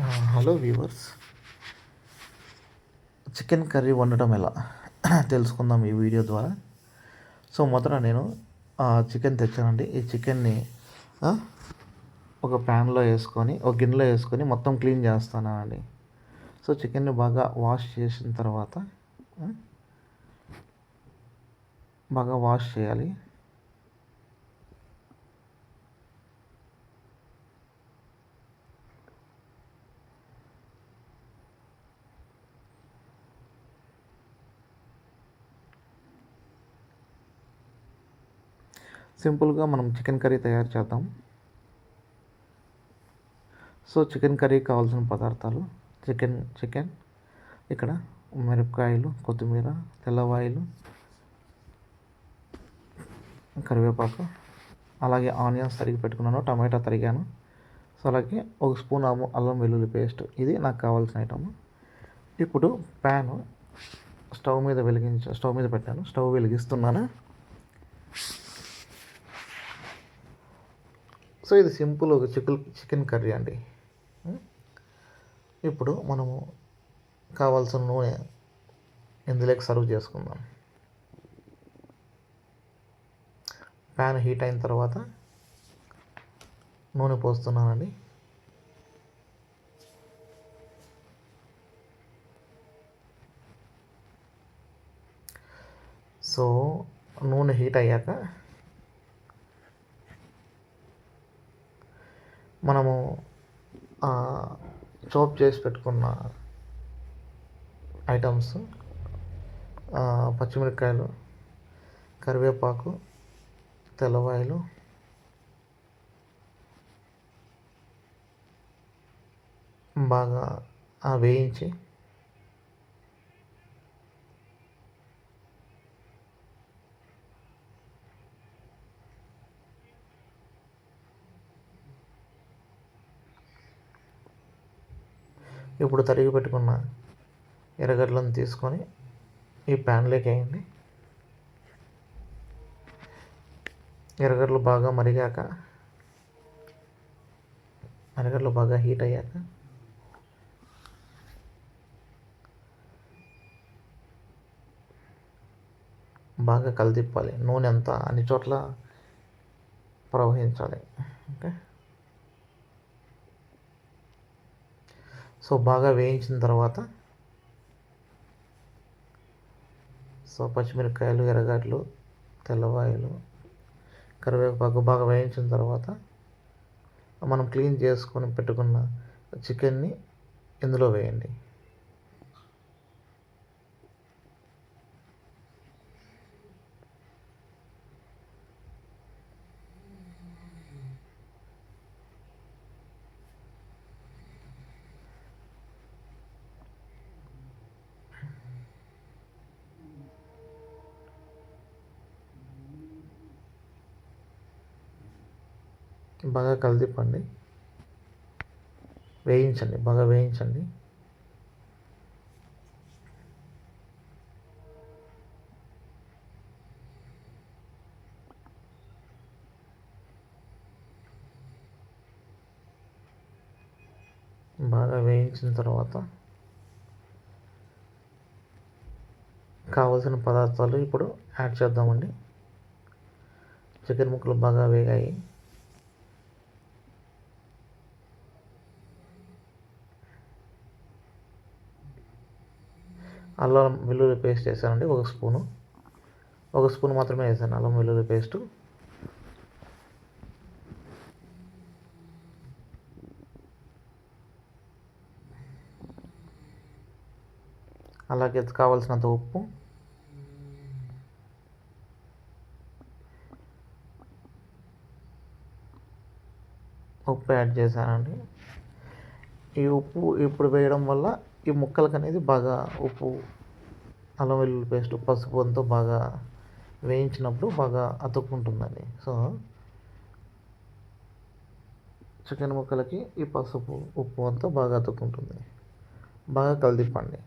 Hello viewers. Chicken curry వండటం ఎలా? తెలుసుకుందాం ఈ వీడియో ద్వారా. సో మొదట నేను చికెన్ తెచ్చానండి. ఈ చికెన్ని ఒక ప్యాన్లో వేసుకొని ఒక గిన్నెలో వేసుకొని మొత్తం క్లీన్ చేస్తానండి. సో చికెన్ని బాగా వాష్ చేసిన తర్వాత బాగా వాష్ చేయాలి. సింపుల్గా మనం చికెన్ కర్రీ తయారు చేద్దాం. సో చికెన్ కర్రీ కావాల్సిన పదార్థాలు చికెన్ చికెన్ ఇక్కడ మిరపకాయలు కొత్తిమీర తెల్లవాయిలు కరివేపాకు అలాగే ఆనియన్స్ తరిగి పెట్టుకున్నాను టమాటా తరిగాను. సో అలాగే ఒక స్పూన్ ఆము అల్లం వెల్లుల్లి పేస్ట్ ఇది నాకు కావాల్సిన ఐటమ్. ఇప్పుడు ప్యాన్ స్టవ్ మీద వెలిగించ స్టవ్ మీద పెట్టాను స్టవ్ వెలిగిస్తున్నాను. సో ఇది సింపుల్ ఒక చికెన్ చికెన్ కర్రీ అండి. ఇప్పుడు మనము కావాల్సిన నూనె ఇందులోకి సర్వ్ చేసుకుందాం. ప్యాన్ హీట్ అయిన తర్వాత నూనె పోస్తున్నానండి. సో నూనె హీట్ అయ్యాక మనము చోప్ చేసి పెట్టుకున్న ఐటమ్స్ పచ్చిమిరపకాయలు కరివేపాకు తెల్లవాయలు బాగా వేయించి ఇప్పుడు తరిగి పెట్టుకున్న ఎర్రగడ్డలను తీసుకొని ఈ ప్యాన్లోకి వేయండి. ఎర్రగడ్డలు బాగా మరిగాక ఎర్రగడ్డలు బాగా హీట్ అయ్యాక బాగా కలిదిప్పాలి. నూనె అంతా అన్ని చోట్ల ప్రవహించాలి. ఓకే? సో బాగా వేయించిన తర్వాత సో పచ్చిమిరపకాయలు ఎర్రగడ్డలు తెల్లవాయలు కరివేపాకు బాగా వేయించిన తర్వాత మనం క్లీన్ చేసుకొని పెట్టుకున్న చికెన్ని ఇందులో వేయండి. బాగా కలిదిప్పండి వేయించండి బాగా వేయించండి. బాగా వేయించిన తర్వాత కావలసిన పదార్థాలు ఇప్పుడు యాడ్ చేద్దామండి. చికెన్ ముక్కలు బాగా వేగాయి. అల్లం వెల్లుల్లి పేస్ట్ వేసానండి ఒక స్పూను. ఒక స్పూన్ మాత్రమే వేసాను అల్లం వెల్లుల్లి పేస్టు. అలాగే కావాల్సినంత ఉప్పు. ఉప్పు యాడ్ చేశానండి. ఈ ఉప్పు ఇప్పుడు వేయడం వల్ల ఈ ముక్కలకు అనేది బాగా ఉప్పు అల్లం వెల్లుల్లి పేస్ట్ పసుపు అంతా బాగా వేయించినప్పుడు బాగా అతుక్కుంటుందండి. సో చికెన్ ముక్కలకి ఈ పసుపు ఉప్పు అంతా బాగా అతుక్కుంటుంది. బాగా కలిదిప్పండి.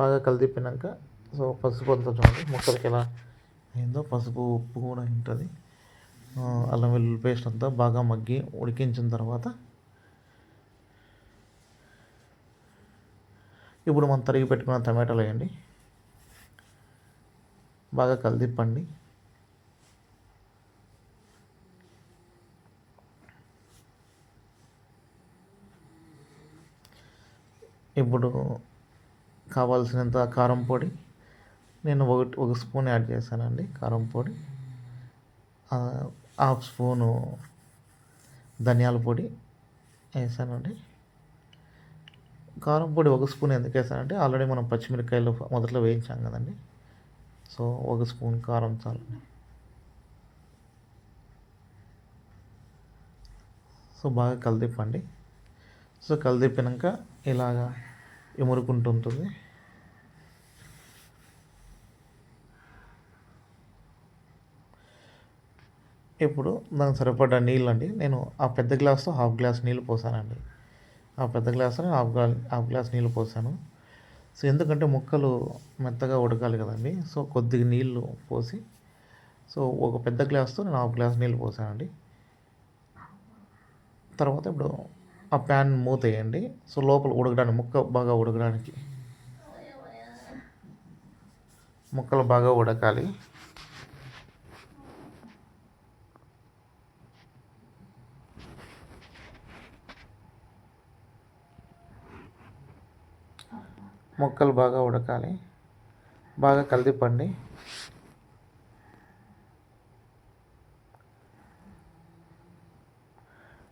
బాగా కలిదిప్పినాక సో పసుపు అంతా చూడండి ముక్కలకి ఎలా అయిందో పసుపు ఉప్పు కూడా ఉంటుంది అల్లం వెల్లుల్లి పేస్ట్ అంతా బాగా మగ్గి ఉడికించిన తర్వాత ఇప్పుడు మనం తరిగి పెట్టుకున్న టమాటాలు వేయండి. బాగా కలిదిప్పండి. ఇప్పుడు కావాల్సినంత కారం పొడి నేను ఒకటి ఒక స్పూన్ యాడ్ చేశానండి కారం పొడి. హాఫ్ స్పూను ధనియాల పొడి వేసానండి. కారం పొడి ఒక స్పూన్ ఎందుకు వేసానంటే ఆల్రెడీ మనం పచ్చిమిరపకాయలు మొదట్లో వేయించాం కదండి. సో ఒక స్పూన్ కారం చాలు. సో బాగా కలిదిప్పండి. సో కలిదిప్పినాక ఇలాగా ఇమురుకుంటుంటుంది ఇప్పుడు దానికి సరిపడ్డ నీళ్ళు అండి నేను ఆ పెద్ద గ్లాస్తో హాఫ్ గ్లాస్ నీళ్ళు పోసానండి. ఆ పెద్ద గ్లాస్తో హాఫ్ గ్లా హాఫ్ గ్లాస్ నీళ్ళు పోసాను. సో ఎందుకంటే ముక్కలు మెత్తగా ఉడకాలి కదండి సో కొద్దిగా నీళ్ళు పోసి సో ఒక పెద్ద గ్లాస్తో నేను హాఫ్ గ్లాస్ నీళ్ళు పోసానండి. తర్వాత ఇప్పుడు ఆ ప్యాన్ మూత వేయండి సో లోపల ఉడకడానికి ముక్క బాగా ఉడకడానికి ముక్కలు బాగా ఉడకాలి. ముక్కలు బాగా ఉడకాలి. బాగా కలిదిప్పండి.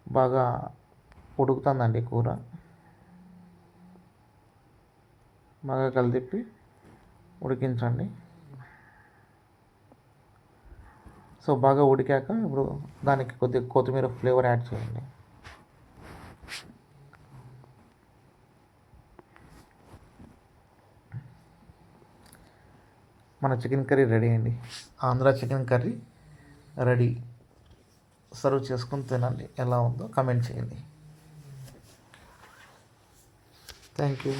బాగా ఉడుకుతుందండి కూర. బాగా కలిదిప్పి ఉడికించండి. సో బాగా ఉడికాక ఇప్పుడు దానికి కొద్దిగా కొత్తిమీర ఫ్లేవర్ యాడ్ చేయండి. మన చికెన్ కర్రీ రెడీ అండి. Andhra chicken curry ready serve చేసుకుని తినండి. ఎలా ఉందో కమెంట్ చేయండి. Thank you